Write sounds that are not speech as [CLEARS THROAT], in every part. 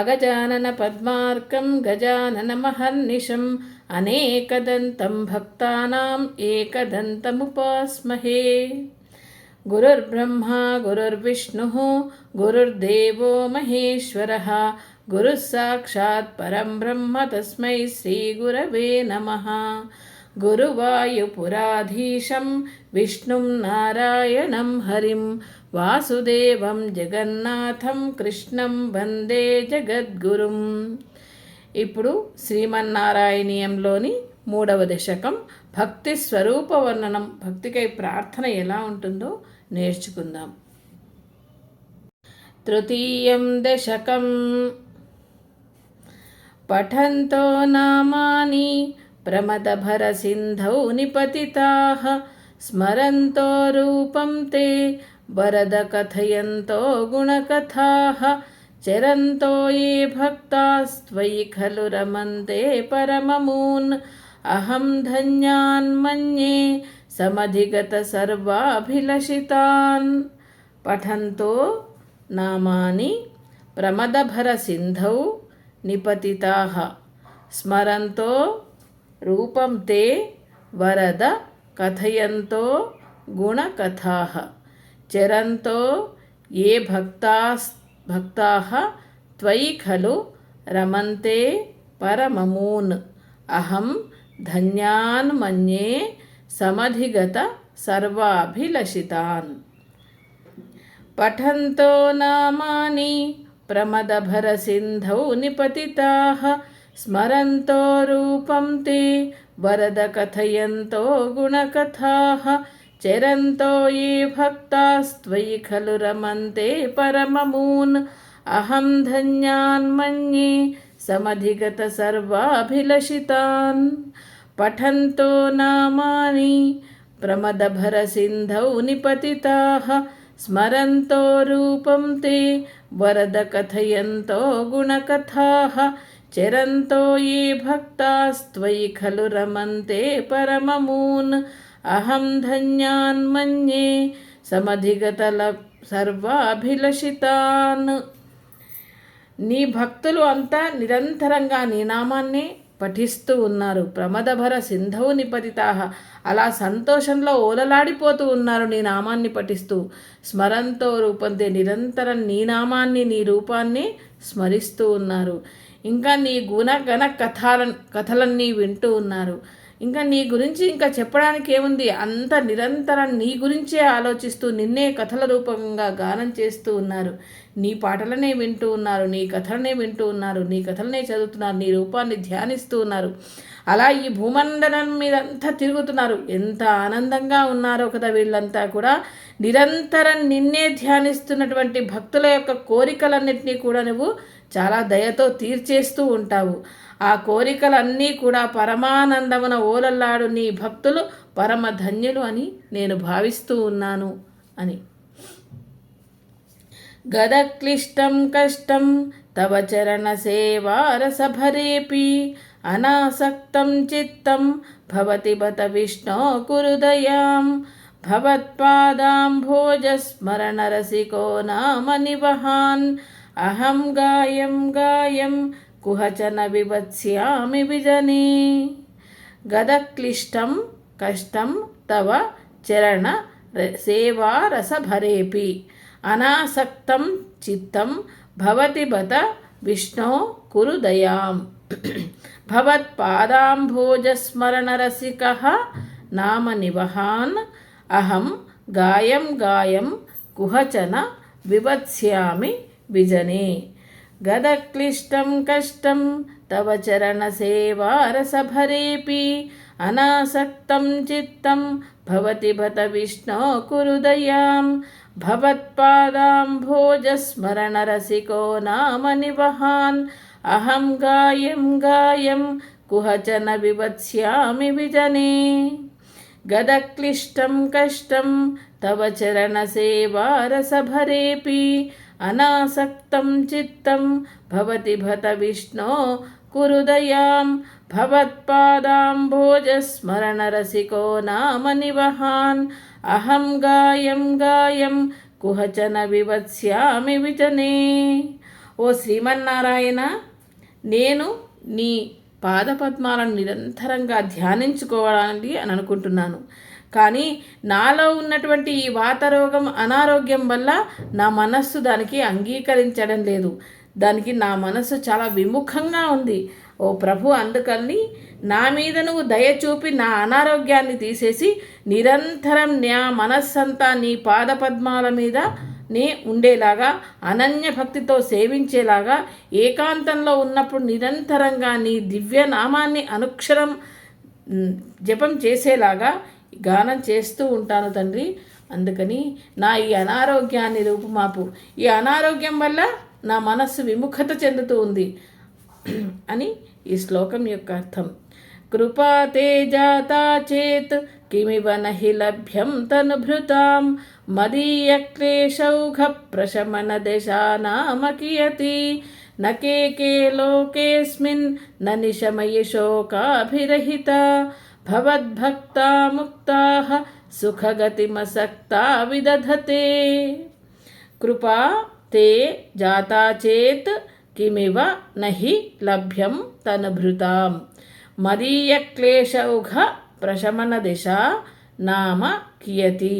अगजाननपद्मार्कं गजाननमहर्निशम् अनेकदन्तं भक्तानाम् एकदन्तमुपास्महे गुरुर्ब्रह्मा गुरुर्विष्णुः गुरुर्देवो महेश्वरः गुरुः साक्षात् परं ब्रह्म तस्मै श्रीगुरवे नमः गुरुवायुपुराधीशं विष्णुं नारायणं हरिं వాసుదేవం జగన్నాథం కృష్ణం వందే జగద్గురుం. ఇప్పుడు శ్రీమన్నారాయణీయంలోని మూడవ దశకం భక్తి స్వరూప వర్ణనం. భక్తికై ప్రార్థన ఎలా ఉంటుందో నేర్చుకుందాం. తృతీయం దశకం. పఠంతో నామాని ప్రమదభరసింధౌ నిపతితాः. స్మరంతో రూపం తే వరద కథయంతో గుణకథాः చరంతో ఏ భక్తాస్త్వయి ఖలు రమంతే పరమమూన్. అహం ధన్యాన్ మన్యే సమధిగత సర్వాభిలషితాన్. పఠంతో నామాని ప్రమదభర సింధౌ నిపతితాः. స్మరంతో రూపం చరంతో ఏ భక్తాస్ భక్తాः త్వయి ఖలు రమంతే పరమమూన్. అహం ధన్యాన్ మన్యే సమధిగత సర్వాభిలషితాన్. పఠంతో నామాని ప్రమదభరసింధౌ నిపతితాః. స్మరంతో రూపం తే వరద కథయంతో గుణకథాః. చరంతో ఏ భక్తాస్త్వయి ఖలు రమంతే పరమమూన్. అహం ధన్యాన్ మన్యే సమధిగత సర్వాభిలషితాన్. పఠంతో నామాని ప్రమదభరసింధౌ నిపతితాః. స్మరంతో రూపం తే వరద కథయంతో గుణకథాః. చరంతో ఏ భక్తాస్త్వయి ఖలు రమంతే పరమమూన్. అహం ధన్యాన్మన్యే సమధిగతల సర్వాభిలషితాన్ నీ భక్తులు అంతా నిరంతరంగా నీ నామాన్ని పఠిస్తూ ఉన్నారు. ప్రమదభర సింధవు నిపతితాహ. అలా సంతోషంలో ఓలలాడిపోతూ ఉన్నారు నీ నామాన్ని పఠిస్తూ. స్మరంతో రూపంతే నిరంతరం నీ నామాన్ని నీ రూపాన్ని స్మరిస్తూ ఉన్నారు. ఇంకా నీ గుణగణ కథాల కథలన్నీ వింటూ ఉన్నారు. ఇంకా నీ గురించి ఇంకా చెప్పడానికి ఏముంది? అంత నిరంతరం నీ గురించే ఆలోచిస్తూ నిన్నే కథల రూపంగా గానం చేస్తూ ఉన్నారు. నీ పాటలనే వింటూ ఉన్నారు నీ కథలనే వింటూ ఉన్నారు నీ కథలనే చదువుతున్నారు నీ రూపాన్ని ధ్యానిస్తూ ఉన్నారు. అలా ఈ భూమండలం మీదంతా తిరుగుతున్నారు. ఎంత ఆనందంగా ఉన్నారో కదా వీళ్ళంతా కూడా. నిరంతరం నిన్నే ధ్యానిస్తున్నటువంటి భక్తుల యొక్క కోరికలన్నింటినీ కూడా నువ్వు చాలా దయతో తీర్చేస్తూ ఉంటావు. ఆ కోరికలన్నీ కూడా పరమానందమున ఓలల్లాడు నీ భక్తులు పరమ ధన్యులు అని నేను భావిస్తూ ఉన్నాను అని. గదక్లిష్టం కష్టం తవ చరణ సేవారసభరేపి అనాసక్తం చిత్తం భవతి బత విష్ణో కురుదయాం భవత్పాదాంభోజస్మరణరసికో నామ నివహాన్ అహం గాయం గాయం కుహచన వివత్స్యామి విజని. గదక్లిష్టం కష్టం తవ చరణ సేవారసభరేపి అనాసక్తం చిత్తం భవతి బత విష్ణో కురు దయాం. భవత్పాదాంభోజస్మరణరసిక నామ నివహాన్ అహం గాయం గాయం కుహచన వివత్స్యామి విజనే. గదక్లిష్టం కష్టం తవ చరణసేవారసభరేపి అనాసక్తం చిత్తం భవతి భత విష్ణో కురుదయాం. భవత్పాదాంభోజస్మరణరసికో నామ నివహాన్. అహం గాయం గాయం కుహచన వివత్స్యామి విజనే. గదక్లిష్టం కష్టం తవ చరణసేవారసభరేపి అనాసక్తం చిత్తం భవతి భత విష్ణో కురుదయాం భవత్పాదాంభోజస్మరణరసికో నామ నివహాన్ అహం గాయం గాయం కుహచన వివత్స్యామి విచనే ఓ శ్రీమన్నారాయణ నేను నీ పాదపద్మాలను నిరంతరంగా ధ్యానించుకోవాలని అని అనుకుంటున్నాను. కానీ నాలో ఉన్నటువంటి ఈ వాతరోగం అనారోగ్యం వల్ల నా మనస్సు దానికి అంగీకరించడం లేదు. దానికి నా మనస్సు చాలా విముఖంగా ఉంది. ఓ ప్రభు అందుకని నా మీద నువ్వు దయ చూపి నా అనారోగ్యాన్ని తీసేసి నిరంతరం నా మనస్సంతా నీ పాదపద్మాల మీద నే ఉండేలాగా అనన్య భక్తితో సేవించేలాగా ఏకాంతంలో ఉన్నప్పుడు నిరంతరంగా నీ దివ్య నామాన్ని అనుక్షరం జపం చేసేలాగా గానం చేస్తూ ఉంటాను తండ్రి. అందుకని నా ఈ అనారోగ్యాన్ని రూపుమాపు. ఈ అనారోగ్యం వల్ల నా మనస్సు విముఖత చెందుతూ ఉంది [CLEARS THROAT] అని ఈ శ్లోకం యొక్క అర్థం. కృపా తే జాతా చేత్ కిమివ నహి లభ్యం తనుభృతాం మదీయ క్లేశౌఘ ప్రశమన దశానామకియతి నకే కే లోకేస్మిన్ న నిశమయి శోకాభిరహిత భవద్భక్తా ముక్తా సుఖగతిమసక్తా విదధతే కృపా తే జాతా చేత్ కిమివ నహి లభ్యం తనుభృతాం మదీయక్లేశౌఘ ప్రశమన దిశ నామ కియతి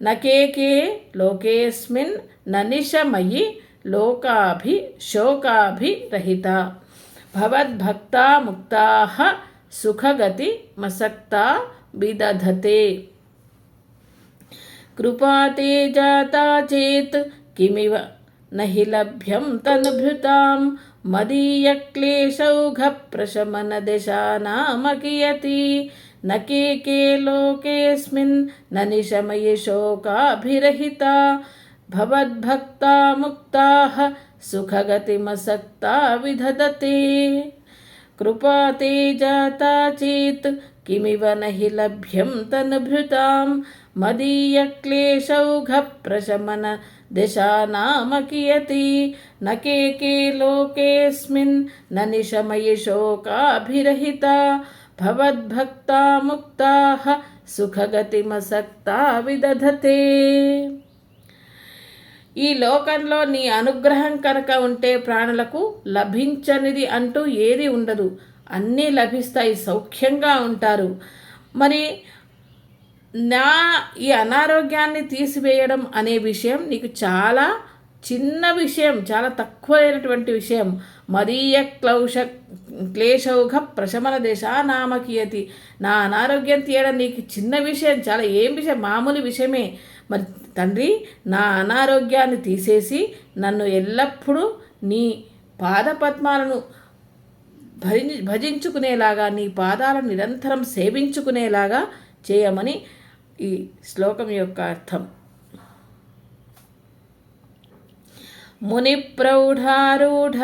నకేకే లోకేస్మిన్ ననిశమయి లోకాభి శోకాభిరహిత सुखगति मसक्ता विदधते कृपा ते जाता चेत् किमिव न हि लभ्यं तनुभृतां मदीयक्लेशौघप्रशमनदशानामकियति न के के लोकेऽस्मिन् न निशमये शोकाभिरहिता। भवद्भक्ता मुक्ताः सुखगतिमसक्ता विधदते। कृपा ते जाता चेत् किमिव न हि लभ्यं तनुभृतां मदीयक्लेशौघप्रशमन दिशा नाम कियति। न के के लोकेऽस्मिन्, न निशमयि शोकाभिरहिता। भवद्भक्ता मुक्ताः सुखगतिमसक्ता विदधते। ఈ లోకంలో నీ అనుగ్రహం కనుక ఉంటే ప్రాణులకు లభించనిది అంటూ ఏది ఉండదు. అన్నీ లభిస్తాయి సౌఖ్యంగా ఉంటారు. మరి నా ఈ అనారోగ్యాన్ని తీసివేయడం అనే విషయం నీకు చాలా చిన్న విషయం చాలా తక్కువైనటువంటి విషయం. మరీయ క్లౌష క్లేశౌఘ ప్రశమన దేశ నామకీయతి. నా అనారోగ్యం తీయడం నీకు చిన్న విషయం చాలా ఏం విషయం? మామూలు విషయమే. మరి తండ్రి నా అనారోగ్యాన్ని తీసేసి నన్ను ఎల్లప్పుడూ నీ పాదపద్మాలను భరి భజించుకునేలాగా నీ పాదాలను నిరంతరం సేవించుకునేలాగా చేయమని ఈ శ్లోకం యొక్క అర్థం. ముని ప్రౌఢారూఢ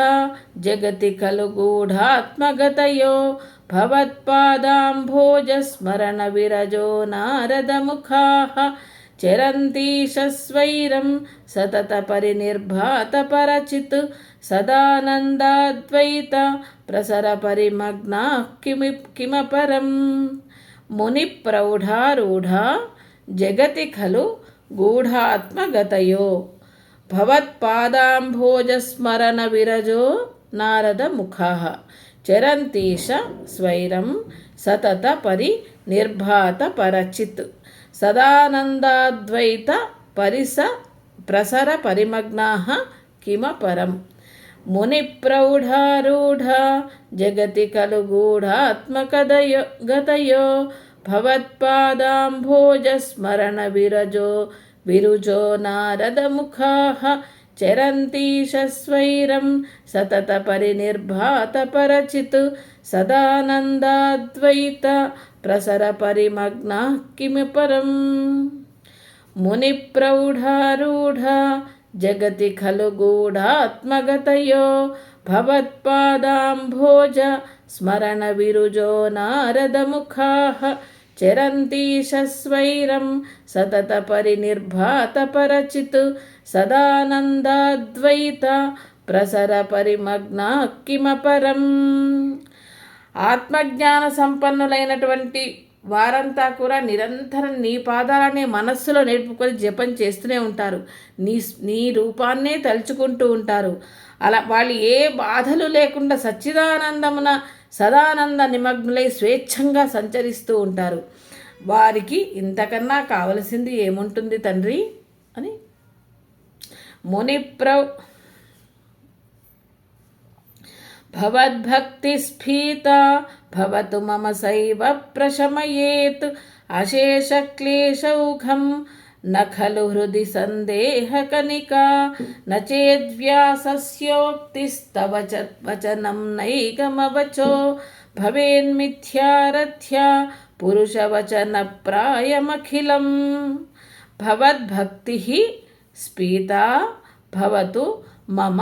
జగతి కలుగూఢాత్మగతయో భవత్పాదాంభోజస్మరణ విరజో నారదముఖా చరంతీశస్వైరం సతత పరినిర్భాత పరచిత్ సదానందాద్వైత ప్రసర పరిమగ్నా కిమి కిమపరం ముని ప్రౌఢారూఢ జగతి ఖలు గూఢాత్మగతయో భవత్పాదాంభోజస్మరణ విరజో నారద ముఖా చరంతీశ స్వైరం సతత పరి నిర్భాత పరచిత్ సదానందాద్వైత పరిస ప్రసర పరిమగ్నా కిమ పరం. మునిప్రౌఢారూఢ జగతి కలు గూఢాత్మకదయో గతయో భవత్పాదాంభోజస్మరణ విరజో విరుజో నారదముఖా చరంతీశస్వైరం సతత పరినిర్భాత పరచిత్ సదానందాద్వైత ప్రసర పరిమగ్నా కిమి పరం మునిప్రౌఢారూఢ జగతి ఖలు గూఢాత్మగతయో భవత్పాదాంభోజ స్మరణ విరుజో ఆత్మజ్ఞాన సంపన్నులైనటువంటి వారంతా కూడా నిరంతరం నీ పాదాలనే మనస్సులో నేర్పుకొని జపం చేస్తూనే ఉంటారు. నీ నీ రూపాన్నే తలుచుకుంటూ ఉంటారు. అలా వాళ్ళు ఏ బాధలు లేకుండా సచ్చిదానందమున సదానంద నిమగ్నులై స్వేచ్ఛంగా సంచరిస్తూ ఉంటారు. వారికి ఇంతకన్నా కావలసింది ఏముంటుంది తండ్రి? అని మునిప్రవ్ भवद्भक्तिस्फीता भवतु मम सैव प्रशमयेत् अशेषक्लेशौघं न खलु हृदि सन्देहकनिका न चेद्व्यासस्योक्तिस्तव च वचनं नैकमवचो भवेन्मिथ्यारथ्या पुरुषवचनप्रायमखिलं भवद्भक्तिः स्फीता भवतु मम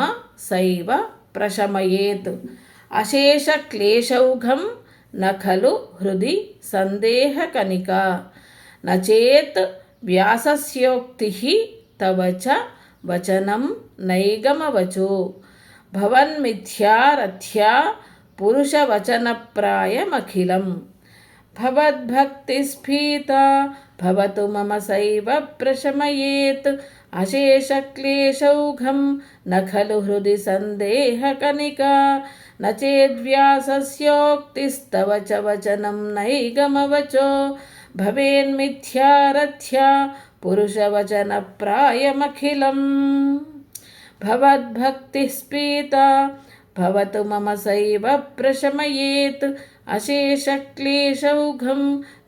सैव ప్రశమయేత్ అశేషక్లేశౌఘం నఖలు హృది సందేహకనిక నచేత్ వ్యాసస్యోక్తి తవ చ వచనం నైగమవచు భవన్మిథ్యారథ్యా పురుషవచనప్రాయమఖిలం భవద్భక్తిస్ఫీత భవతు మమ సైవ ప్రశమయేత్ अशेषक्लेशौघं न खलु हृदि सन्देहकनिका न चेद्व्यासस्योक्तिस्तव च वचनं नैगमवचो भवेन्मिथ्यारथ्या पुरुषवचनप्रायमखिलम् भवद्भक्तिः स्फीता भवतु मम सैव प्रशमयेत् अशेषक्लेशौघं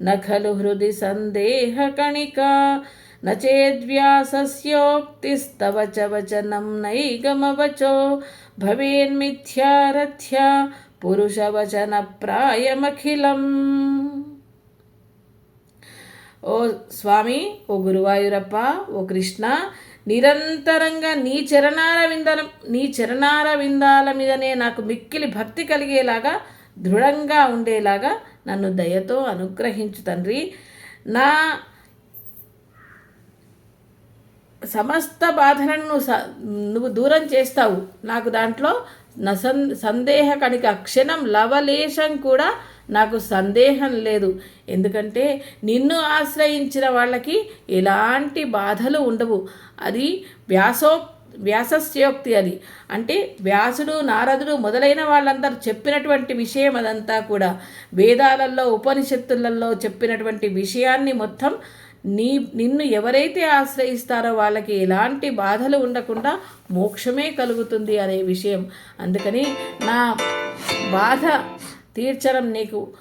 न खलु हृदि सन्देहकणिका न चेद्व्यासस्योक्तिस्तव च वचनं नैगमवचो भवेन्मिथ्यारथ्या పురుషవచనప్రాయమఖిలం ఓ స్వామి ఓ గురువాయూరప్ప ఓ కృష్ణ నిరంతరంగా నీ చరణాల విందాల నీ చరణాల విందాల మీదనే నాకు మిక్కిలి భక్తి కలిగేలాగా దృఢంగా ఉండేలాగా నన్ను దయతో అనుగ్రహించు తండ్రి నా సమస్త బాధలను నువ్వు స నువ్వు దూరం చేస్తావు. నాకు దాంట్లో నసన్ సందేహ కనుక క్షణం లవలేశం కూడా నాకు సందేహం లేదు. ఎందుకంటే నిన్ను ఆశ్రయించిన వాళ్ళకి ఎలాంటి బాధలు ఉండవు. అది వ్యాసో వ్యాసస్యోక్తి అది. అంటే వ్యాసుడు నారదుడు మొదలైన వాళ్ళందరూ చెప్పినటువంటి విషయం అదంతా కూడా వేదాలలో ఉపనిషత్తులలో చెప్పినటువంటి విషయాన్ని మొత్తం నీ నిన్ను ఎవరైతే ఆశ్రయిస్తారో వాళ్ళకి ఎలాంటి బాధలు ఉండకుండా మోక్షమే కలుగుతుంది అనే విషయం. అందుకని నా బాధ తీర్చడం నీకు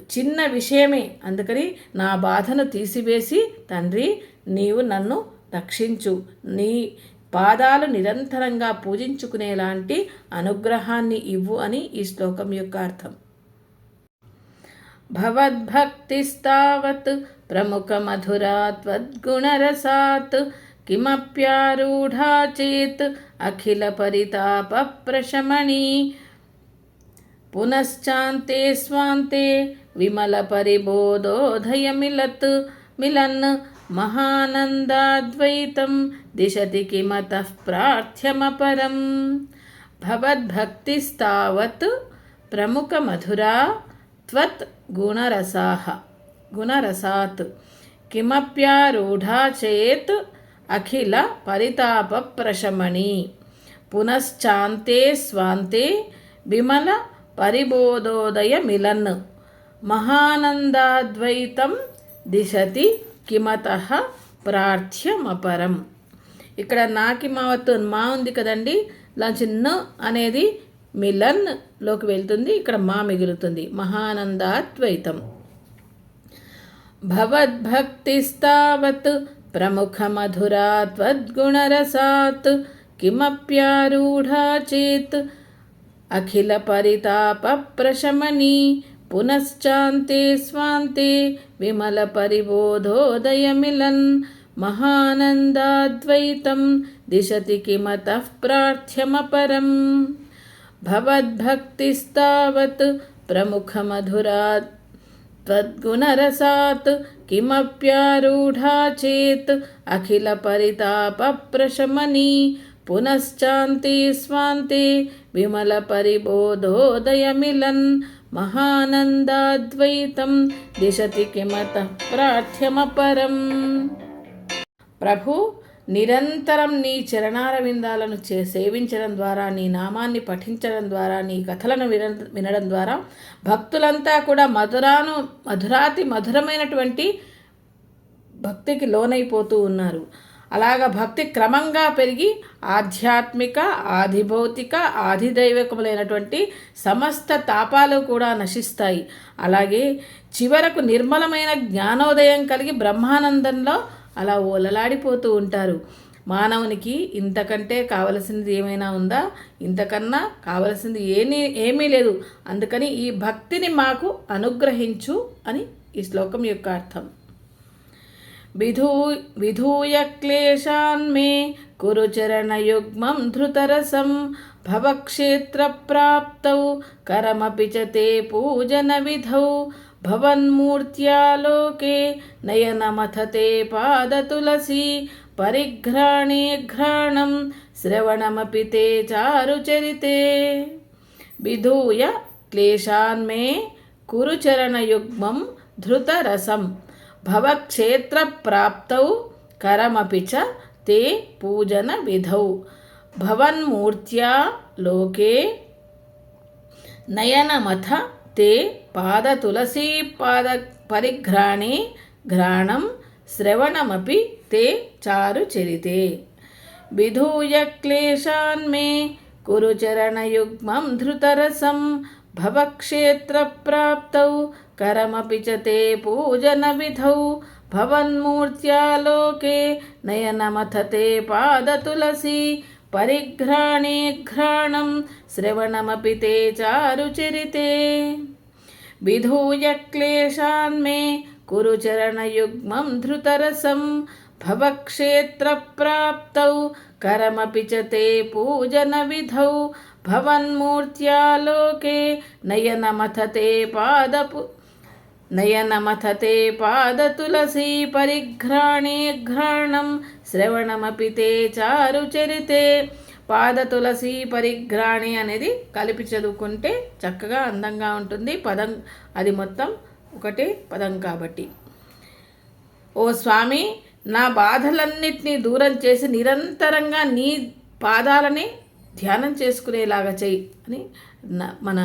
చిన్న విషయమే. అందుకని నా బాధను తీసివేసి తండ్రి నీవు నన్ను రక్షించు. నీ పాదాలు నిరంతరంగా పూజించుకునేలాంటి అనుగ్రహాన్ని ఇవ్వు అని ఈ శ్లోకం యొక్క అర్థం. భవద్భక్తిస్తావత్ प्रमुखमधुरा त्वद्गुणरसात् किमप्यारूढा चेत् अखिलपरितापप्रशमणी पुनश्चान्ते स्वान्ते विमलपरिबोधोदयमिलत् मिलन् महानन्दाद्वैतं दिशति किमतः प्रार्थ्यमपरं भवद्भक्तिस्तावत् प्रमुखमधुरा त्वत् गुणरसाः గుణరసాత్ కిమప్యారూఢా చేత్ అఖిల పరితాపప్రశమణి పునశ్చాంతే స్వాంతే విమల పరిబోధోదయ మిలన్ మహానందాద్వైతం దిశతి కిమత ప్రార్థ్యమపరం ఇక్కడ నాకిమావత్ మా ఉంది కదండి లంచిన్ అనేది మిలన్లోకి వెళ్తుంది ఇక్కడ మా మిగులుతుంది. మహానందాద్వైతం. भवद्भक्तिस्तावत् प्रमुखमधुरा त्वद्गुणरसात् किमप्यारूढा चेत् अखिलपरितापप्रशमनी पुनश्चान्ते स्वान्ते विमलपरिबोधोदयमिलन् महानन्दाद्वैतं दिशति किमतः प्रार्थ्यमपरम् भवद्भक्तिस्तावत् प्रमुखमधुरात् त्वद्गुणरसात् किमप्यारूढा चेत् अखिलपरितापप्रशमनी पुनश्चान्ते स्वान्ते विमलपरिबोधोदयमिलन् महानन्दाद्वैतं दिशति किमतः प्रार्थ्यमपरम् प्रभु నిరంతరం నీ చరణార విందాలను చే సేవించడం ద్వారా నీ నామాన్ని పఠించడం ద్వారా నీ కథలను విన వినడం ద్వారా భక్తులంతా కూడా మధురాను మధురాతి మధురమైనటువంటి భక్తికి లోనైపోతూ ఉన్నారు. అలాగ భక్తి క్రమంగా పెరిగి ఆధ్యాత్మిక ఆధిభౌతిక ఆధిదైవికములైనటువంటి సమస్త తాపాలు కూడా నశిస్తాయి. అలాగే చివరకు నిర్మలమైన జ్ఞానోదయం కలిగి బ్రహ్మానందంలో అలా ఓలలాడిపోతూ ఉంటారు. మానవునికి ఇంతకంటే కావలసింది ఏమైనా ఉందా? ఇంతకన్నా కావలసింది ఏమీ ఏమీ లేదు. అందుకని ఈ భక్తిని మాకు అనుగ్రహించు అని ఈ శ్లోకం యొక్క అర్థం. విధూ విధూయ క్లేశాన్ మే కురు చరణయుగ్మం ధృతరసం భవక్షేత్రప్రాప్తౌ కరమపి చ తే పూజన విధౌ భవన్మూర్త్యాలోకే నయనమథతే పాదతులసి పరిఘ్రాణే ఘ్రాణం శ్రవణమపి తే చారుచరితే విధూయ క్లేశాన్మే కురుచరణయుగ్మం ధృతరసం భవక్షేత్రప్రాప్తౌ కరమపి చ తే పూజన విధౌ భవన్మూర్త్యా లోకే నయనమథ పాద తులసీ పాద పరిఘ్రాణి ఘ్రాణం శ్రవణమపి తే చారు చరితే. విధూయ క్లేశాన్ మే కురు చరణయుగ్మం ధృతరసం భవక్షేత్రప్రాప్తౌ కరమపి చ తే పూజన విధౌ భవన్మూర్త్యాలోకే నయనమథ తే పాదతులసి పరిఘ్రాణే శ్రవణమపి తే చారుచరితే विधूय क्लेशान्मे कुरु चरणयुग्मं धृतरसं भवक्षेत्रप्राप्तौ, करमपि च ते पूजनविधौ, भवन्मूर्त्या लोके नयनमथते पादपु नयनमथते पादतुलसी परिघ्राणे घ्राणं, श्रवणमपि ते चारुचरिते। పాద తులసి పరిఘ్రాణి అనేది కలిపి చదువుకుంటే చక్కగా అందంగా ఉంటుంది. పదం అది మొత్తం ఒకటే పదం కాబట్టి. ఓ స్వామి నా బాధలన్నిటినీ దూరం చేసి నిరంతరంగా నీ పాదాలని ధ్యానం చేసుకునేలాగా చెయ్యి అని మన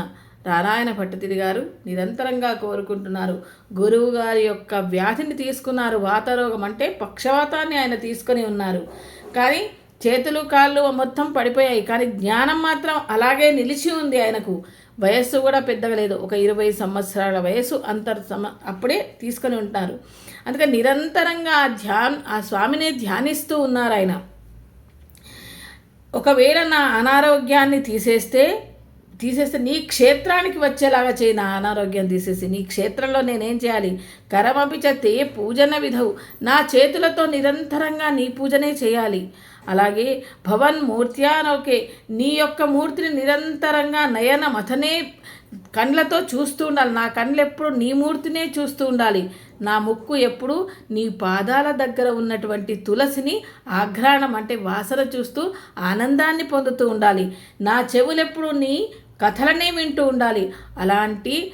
నారాయణ భట్టతిరి గారు నిరంతరంగా కోరుకుంటున్నారు. గురువు గారి యొక్క వ్యాధిని తీసుకున్నారు. వాతరోగం అంటే పక్షవాతాన్ని ఆయన తీసుకొని ఉన్నారు. కానీ చేతులు కాళ్ళు మొత్తం పడిపోయాయి కానీ జ్ఞానం మాత్రం అలాగే నిలిచి ఉంది ఆయనకు. వయస్సు కూడా పెద్దగా లేదు. ఒక ఇరవై సంవత్సరాల వయస్సు అంతర్ సమ అప్పుడే తీసుకొని ఉంటారు అందుకని నిరంతరంగా ఆ ధ్యాన్ ఆ స్వామిని ధ్యానిస్తూ ఉన్నారు ఆయన. ఒకవేళ నా అనారోగ్యాన్ని తీసేస్తే తీసేస్తే నీ క్షేత్రానికి వచ్చేలాగా చేయి. నా అనారోగ్యం తీసేసి నీ క్షేత్రంలో నేనేం చేయాలి? కరమపిచ తే పూజన విధవు నా చేతులతో నిరంతరంగా నీ పూజనే చేయాలి. అలాగే భవన్ మూర్త్యానోకే నీ యొక్క మూర్తిని నిరంతరంగా నయన మథనే కండ్లతో చూస్తూ ఉండాలి. నా కండ్లు ఎప్పుడు నీ మూర్తినే చూస్తూ ఉండాలి. నా ముక్కు ఎప్పుడు నీ పాదాల దగ్గర ఉన్నటువంటి తులసిని ఆఘ్రాణం అంటే వాసన చూస్తూ ఆనందాన్ని పొందుతూ ఉండాలి. నా చెవులెప్పుడు నీ కథలనే వింటూ ఉండాలి. అలాంటి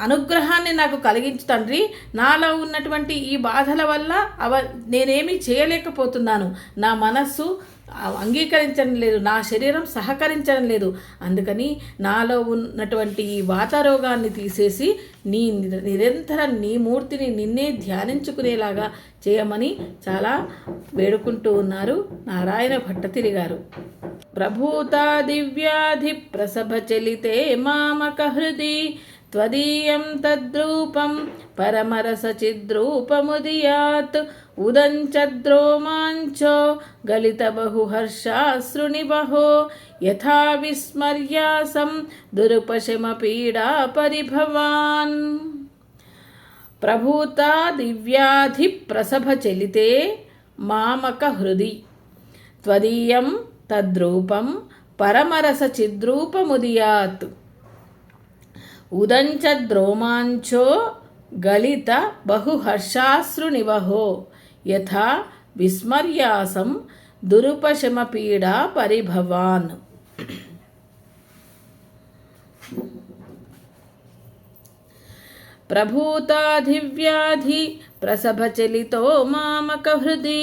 అనుగ్రహాన్ని నాకు కలిగించు తండ్రి. నాలో ఉన్నటువంటి ఈ బాధల వల్ల అవ నేనేమీ చేయలేకపోతున్నాను. నా మనస్సు అంగీకరించడం లేదు. నా శరీరం సహకరించడం లేదు. అందుకని నాలో ఉన్నటువంటి ఈ వాతారోగాన్ని తీసేసి నీ నిరంతరం నీ మూర్తిని నిన్నే ధ్యానించుకునేలాగా చేయమని చాలా వేడుకుంటూ ఉన్నారు నారాయణ భట్టతిరి గారు. ప్రభూతా దివ్యాధి ప్రసభ చలితే మామక హృది त्वदीयं तद्रूपं परमरसचिद्रूपमुदीयात् उदञ्चद्रोमाञ्चो गलितबहुहर्षाश्रुनिवहो यथा विस्मर्यासं दुरुपशमपीडापरिभवान् प्रभूता दिव्याधिप्रसभचलिते मामकहृदि त्वदीयं तद्रूपं परमरसचिद्रूपमुदीयात् ఉదంచద్రోమాంచో గలిత బహుహర్షాశ్రునివహో యథా విస్మర్యాసం దురుపశమపీడా పరిభవాన్ ప్రభూతాధివ్యాధి ప్రసభచలితో మామక హృది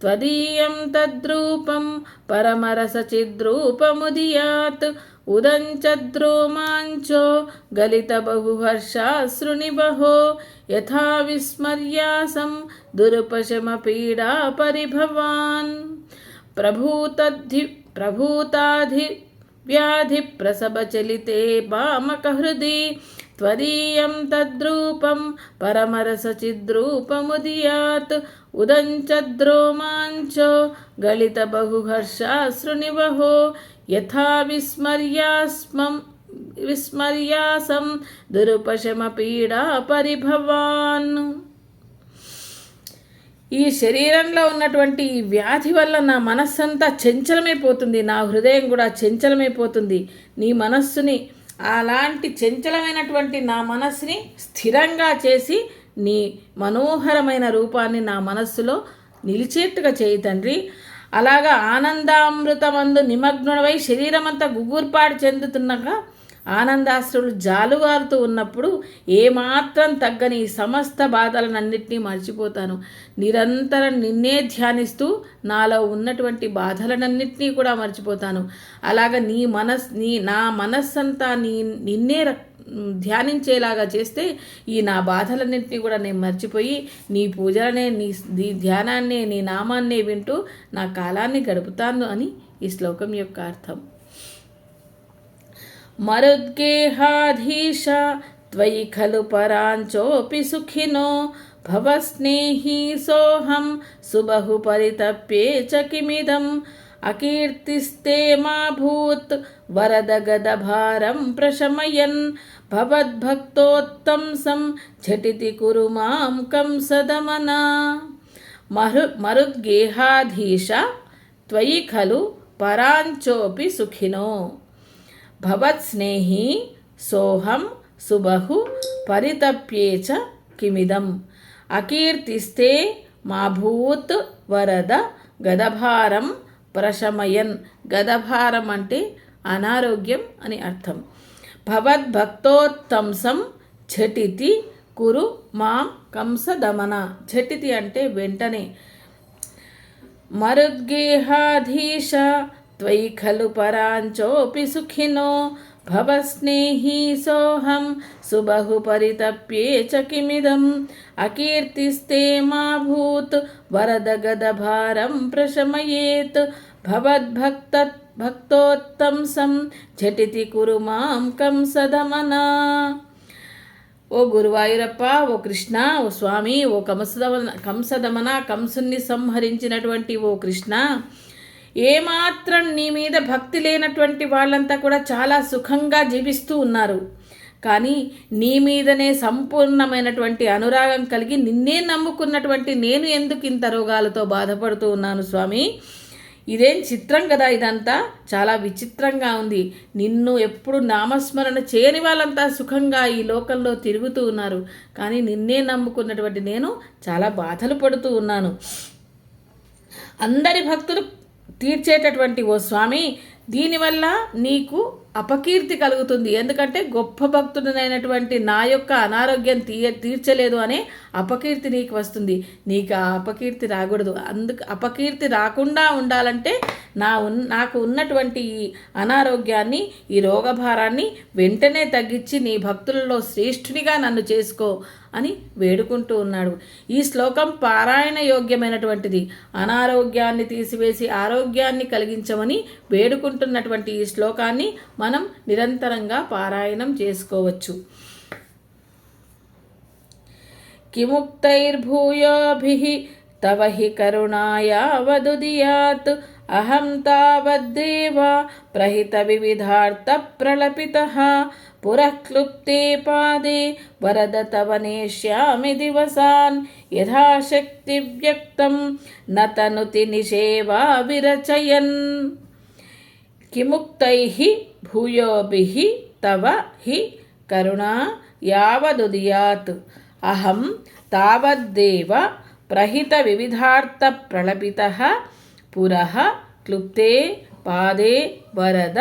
त्वदीयं तद्रूपं परमरसचिद्रूपमुदीयात् उदञ्चद्रोमाञ्चो गलितबहुहर्षाश्रुनिबहो यथा विस्मर्यासं दुरुपशमपीडा परिभवान् प्रभूतद्धि प्रभूताधि व्याधिप्रसवचलिते वामकहृदि त्वदीयं तद्रूपं परमरसचिद्रूपमुदीयात् उदञ्चद्रोमाञ्चो गलितबहुहर्षाश्रुनिवहो యథా విస్మర్యాస్మం విస్మర్యాసం దురుపశమ పీడా పరిభవాన్ ఈ శరీరంలో ఉన్నటువంటి ఈ వ్యాధి వల్ల నా మనస్సంతా చంచలమైపోతుంది నా హృదయం కూడా చంచలమైపోతుంది. నీ మనస్సుని అలాంటి చంచలమైనటువంటి నా మనస్సుని స్థిరంగా చేసి నీ మనోహరమైన రూపాన్ని నా మనస్సులో నిలిచేట్టుగా చేయి తండ్రి. అలాగా ఆనందామృతమందు నిమగ్నుడవై శరీరమంతా గుగ్గుర్పాటు చెందుతున్నాక ఆనందాశ్రులు జాలువారుతూ ఉన్నప్పుడు ఏమాత్రం తగ్గని సమస్త బాధలనన్నింటినీ మర్చిపోతాను. నిరంతరం నిన్నే ధ్యానిస్తూ నాలో ఉన్నటువంటి బాధలనన్నింటినీ కూడా మర్చిపోతాను. అలాగ నీ మనస్ నీ నా మనస్సంతా నీ నిన్నే ధ్యానించేలాగా చేస్తే ఈ నా బాధలన్నింటినీ కూడా నేను మర్చిపోయి నీ పూజలనే నీ నీ ధ్యానాన్నే నీ నామాన్నే వింటూ నా కాలాన్ని గడుపుతాను అని ఈ శ్లోకం యొక్క అర్థం. మరుద్గేహాధీశ త్వయి ఖలు పరాంచోపి సుఖినో భవస్నేహీ సోహం సుబహు పరితప్యే చకిమిదం అకీర్తిస్తే మా భూత్ వరదగదభారం ప్రశమయన్ భవద్భక్తోత్తంసం ఝటితి కురు మాం కంసదమన మరు మరుద్గేహాధీశ త్వయి ఖలు పరాంచోపి సుఖినో. భవత్స్నేహి సోహం సుబహు పరితప్యే కిమిదం. అకీర్తిస్తే మాభూత్ వరద గదభారం ప్రశమయన్ గదభారం అంటే అనారోగ్యం అని అర్థం. భవద్భక్తోత్తంసం ఝటితి కురు మా కంసదమన. ఝటితి అంటే వెంటనే. మరుద్గేహాధీశ త్వయి ఖలు పరాంచోపి సుఖినో भवस्नेही सोऽहं सुबहु परितप्ये च किमिदम् अकीर्तिस्ते मा भूत् वरदगदभारं प्रशमयेत् भवद्भक्त భక్తోత్తంసం ఝటితి కురు మాం కంసదమనా ఓ గురువాయూరప్ప ఓ కృష్ణ ఓ స్వామి ఓ కంసదమన కంసదమన కంసుని సంహరించినటువంటి ఓ కృష్ణ ఏమాత్రం నీ మీద భక్తి లేనటువంటి వాళ్ళంతా కూడా చాలా సుఖంగా జీవిస్తూ ఉన్నారు. కానీ నీ మీదనే సంపూర్ణమైనటువంటి అనురాగం కలిగి నిన్నే నమ్ముకున్నటువంటి నేను ఎందుకు ఇంత రోగాలతో బాధపడుతూ ఉన్నాను స్వామి? ఇదేం చిత్రం కదా ఇదంతా? చాలా విచిత్రంగా ఉంది. నిన్ను ఎప్పుడు నామస్మరణ చేయని వాళ్ళంతా సుఖంగా ఈ లోకంలో తిరుగుతూ ఉన్నారు. కానీ నిన్నే నమ్ముకున్నటువంటి నేను చాలా బాధలు పడుతూ ఉన్నాను. అందరి భక్తులు తీర్చేటటువంటి ఓ స్వామి దీనివల్ల నీకు అపకీర్తి కలుగుతుంది. ఎందుకంటే గొప్ప భక్తుడనైనటువంటి నా యొక్క అనారోగ్యం తీయ తీర్చలేదు అనే అపకీర్తి నీకు వస్తుంది. నీకు ఆ అపకీర్తి రాకూడదు. అందుకు అపకీర్తి రాకుండా ఉండాలంటే నా ఉన్ నాకు ఉన్నటువంటి ఈ అనారోగ్యాన్ని ఈ రోగభారాన్ని వెంటనే తగ్గించి నీ భక్తులలో శ్రేష్ఠునిగా నన్ను చేసుకో. అని వేడుకుంటూ ఉన్నాడు. ఈ శ్లోకం పారాయణ యోగ్యమైనటువంటిది. అనారోగ్యాన్ని తీసివేసి ఆరోగ్యాన్ని కలిగించమని వేడుకుంటున్నటువంటి ఈ శ్లోకాన్ని మనం నిరంతరంగా పారాయణం చేసుకోవచ్చు. కిముక్తైర్భూయోభి తవ హి కరుణాయావదుదియాత్ अहं तावद्देव प्रहितविविधार्थप्रलपितः पुरः क्लुप्ते पादे वरद तव नेष्यामि दिवसान् यथाशक्तिव्यक्तं न तनुति निषेवा विरचयन् किमुक्तैः भूयोभिः तव हि करुणा यावदुदीयात् अहं तावद्देव प्रहितविविधार्थप्रलपितः పురః క్లుప్తే పాదే వరద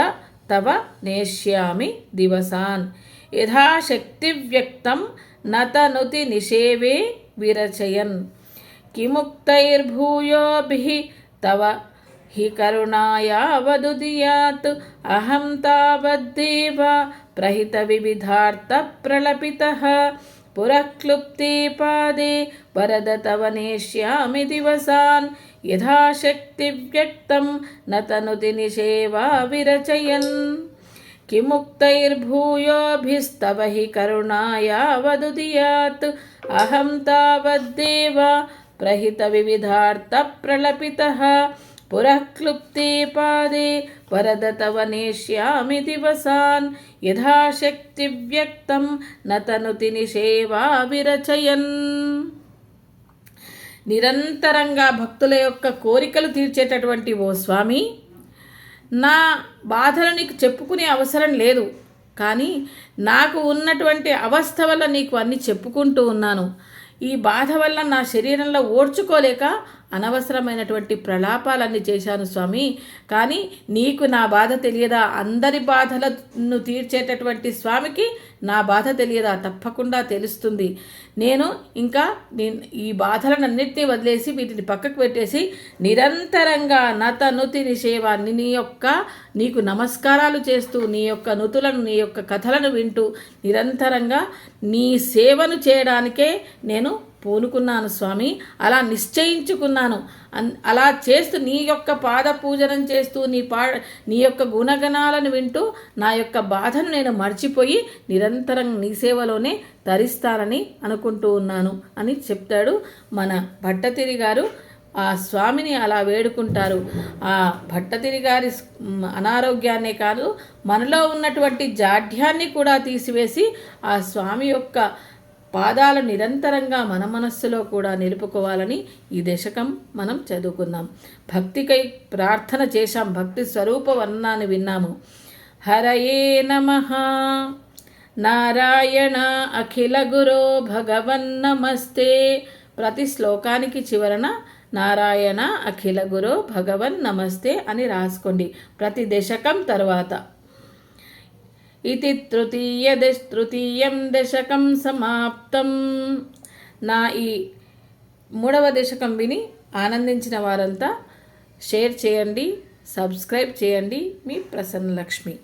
తవ నేష్యామి దివసాన్. యథాశక్తివ్యక్తం నతనుతి నిషేవే విరచయన్. కిముక్తైర్భూయోభిः తవ హి కరుణాయావదుదియాత్ అహం తావద్దేవ ప్రహిత వివిధార్థ ప్రళపిత పురః క్లుప్తే పాదే వరద తవ నేష్యామి దివసాన్. न तनुति निषेवा विरचयन् किमुक्तैर्भूयोभिस्तव हि करुणायावदुदीयात् अहं तावद्देव प्रहितविविधार्थप्रलपितः पुरः क्लुप्ते पादे वरद तव नेष्यामि दिवसान् यथाशक्तिव्यक्तं न तनुति निषेवा విరచయన్ నిరంతరంగా భక్తుల యొక్క కోరికలు తీర్చేటటువంటి ఓ స్వామి నా బాధలు నీకు చెప్పుకునే అవసరం లేదు కానీ నాకు ఉన్నటువంటి అవస్థ వల్ల నీకు అన్నీ చెప్పుకుంటూ ఉన్నాను. ఈ బాధ వల్ల నా శరీరంలో ఓడ్చుకోలేక అనవసరమైనటువంటి ప్రలాపాలన్నీ చేశాను స్వామి. కానీ నీకు నా బాధ తెలియదా? అందరి బాధలను తీర్చేటటువంటి స్వామికి నా బాధ తెలియదా? తప్పకుండా తెలుస్తుంది. నేను ఇంకా నేను ఈ బాధలనన్నింటినీ వదిలేసి వీటిని పక్కకు పెట్టేసి నిరంతరంగా నత నుతి నిషేవాన్ని నీ యొక్క నీకు నమస్కారాలు చేస్తూ నీ యొక్క నుతులను నీ యొక్క కథలను వింటూ నిరంతరంగా నీ సేవను చేయడానికే నేను పూనుకున్నాను స్వామి అలా నిశ్చయించుకున్నాను. అన్- అలా చేస్తూ నీ యొక్క పాద పూజనం చేస్తూ నీ పా నీ యొక్క గుణగణాలను వింటూ నా యొక్క బాధను నేను మర్చిపోయి నిరంతరం నీ సేవలోనే తరిస్తానని అనుకుంటూ ఉన్నాను అని చెప్తాడు మన భట్టతిరి గారు. ఆ స్వామిని అలా వేడుకుంటారు. ఆ భట్టతిరి గారి అనారోగ్యాన్నే కాదు మనలో ఉన్నటువంటి జాఢ్యాన్ని కూడా తీసివేసి ఆ స్వామి యొక్క పాదాలు నిరంతరంగా మన మనస్సులో కూడా నిలుపుకోవాలని ఈ దశకం మనం చదువుకున్నాం భక్తికై ప్రార్థన చేశాం. భక్తి స్వరూప వర్ణాన్ని విన్నాము. హరయే నమ. నారాయణ అఖిల గురో భగవన్నమస్తే ప్రతి శ్లోకానికి చివరన నారాయణ అఖిల గురో భగవన్ నమస్తే అని రాసుకోండి. ప్రతి దశకం తర్వాత. ఇది తృతీయ తృతీయం దశకం సమాప్తం నా ఈ మూడవ దశకం విని ఆనందించిన వారంతా షేర్ చేయండి సబ్స్క్రైబ్ చేయండి మీ ప్రసన్నలక్ష్మి